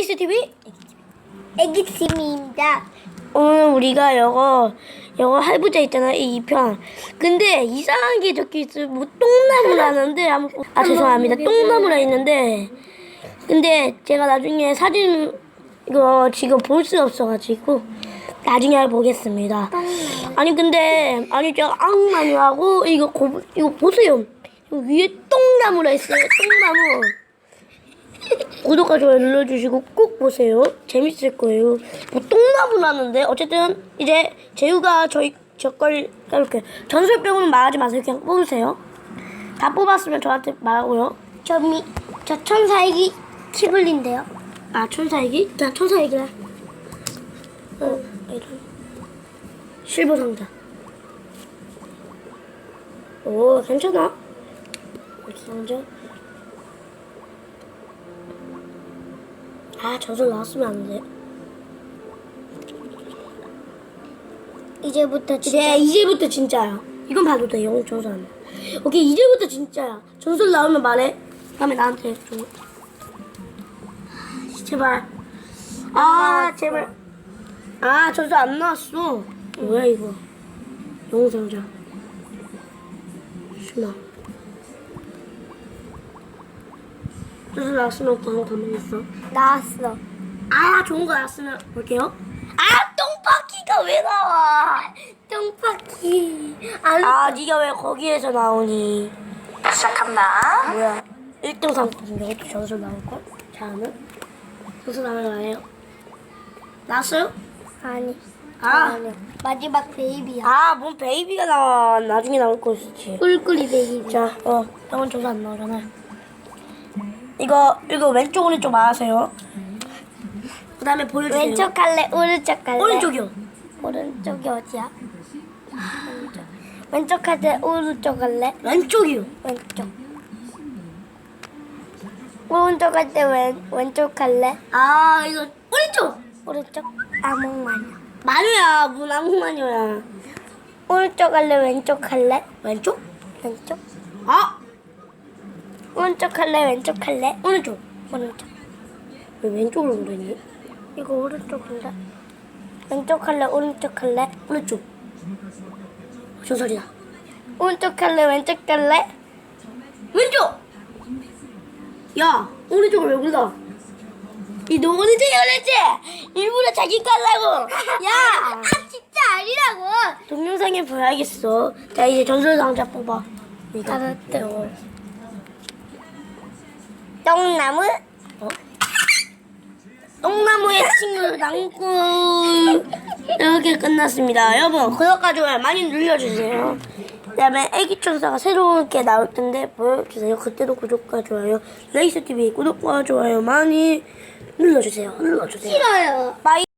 레이스 TV 애기 팀입니다. 오늘 우리가 이거 이거 할부자 있잖아 이 2편. 근데 이상한 게 적혀 있어. 뭐 똥나무라는데 아무- 아 죄송합니다. 똥나무라 있는데. 근데 제가 나중에 사진 이거 지금 볼 수 없어가지고 나중에 보겠습니다. 아니 근데 아니 제가 악마니 하고 이거 고, 이거 보세요. 이거 위에 똥나무라 있어요. 똥나무 구독과 좋아요 눌러주시고 꼭 보세요. 재밌을 거예요. 뭐 똥나무 나는데 어쨌든 이제 재우가 저희 저걸 이렇게 빼고는 말하지 마세요. 그냥 뽑으세요. 다 뽑았으면 저한테 말하고요. 저 미, 저 천사애기 키블린데요. 아 천사이기? 나 천사이기라. 어, 이런 실버 상자. 오 괜찮아. 상자. 아 저절 나왔으면 안 돼. 이제부터 진짜 이제 이제부터 진짜야. 이건 봐도 돼. 이건 전설 안 돼. 오케이 이제부터 진짜야. 전설 나오면 말해. 다음에 나한테 줘. 제발. 아 제발. 아 전설 안 나왔어. 뭐야 이거? 영상자. 신나. 전설 나왔으면 그냥 가만히 있어. 나왔어. 아 좋은 거 나왔으면 볼게요. 아 똥바퀴가 왜 나와? 똥파키. 안 아, 네가 왜 거기에서 나오니? 시작합니다. 뭐야? 1등 상품 이것도 저기서 나올걸? 잘하면? 저기서 나오면 해요. 나왔어요? 아니. 아, 아니. 마지막 베이비야. 아, 뭔 베이비가 나와. 나중에 나올 거지. 꿀꿀이 베이비. 자, 어, 형은 저기서 안 나오잖아. 이거, 이거 왼쪽, 오른쪽 말하세요. 그 다음에 보여주세요. 왼쪽 할래? 오른쪽 할래? 오른쪽이요. 오른쪽이 어디야? 오른쪽. 왼쪽 할래? 오른쪽 할래? 왼쪽이요. 왼쪽. 오른쪽 할 때 왼, 왼쪽 할래? 아, 이거, 오른쪽! 오른쪽? 아몽마녀. 마녀야, 뭔 아무마녀야. 오른쪽 할래? 왼쪽 할래? 왼쪽? 왼쪽? 아! 오른쪽 할래? 왼쪽 할래? 오른쪽. 오른쪽. 왜 왼쪽으로 그러니? 이거 오른쪽인가? 왼쪽 할래? 오른쪽 할래? 오른쪽. 저 소리다. 오른쪽 할래? 왼쪽 할래? 왼쪽! 야, 오른쪽을 왜 골라? 이너 오른쪽에 걸렸지? 일부러 자기 깔라고. 야! 아 진짜 아니라고! 동영상에 봐야겠어. 자, 이제 전설 상자 뽑아. 이거. 알았대. 어. 똥나무? 어? 똥나무의 친구 낭구 이렇게 끝났습니다. 여러분 구독과 좋아요 많이 눌러주세요. 그 다음에 애기 천사가 새롭게 나올 텐데 보여주세요. 그때도 구독과 좋아요 레이스 TV 구독과 좋아요 많이 눌러주세요. 눌러주세요. 싫어요. 바이.